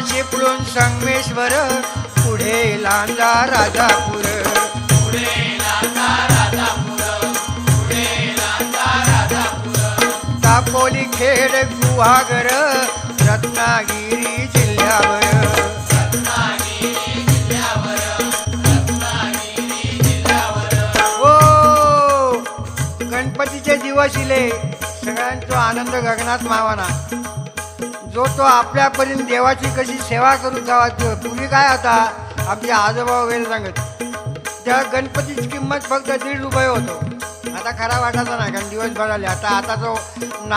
चिपळूण संगमेश्वर पुढे लांजा राजापूर. दापोली खेड गुहागर रत्नागिरी जिल्ह्यावर. ओ गणपतीचे दिवस इले. सगळ्यांचा आनंद गगनात मावाना. जो तो आपल्यापर्यंत देवाची कशी सेवा करून जावा पूर्वी काय होता आमचे आजोबा वगैरे सांगत. त्या गणपतीची किंमत फक्त दीड रुपये होतो. आता खरा वाटायचा नाही कारण दिवस आले. आता आता तो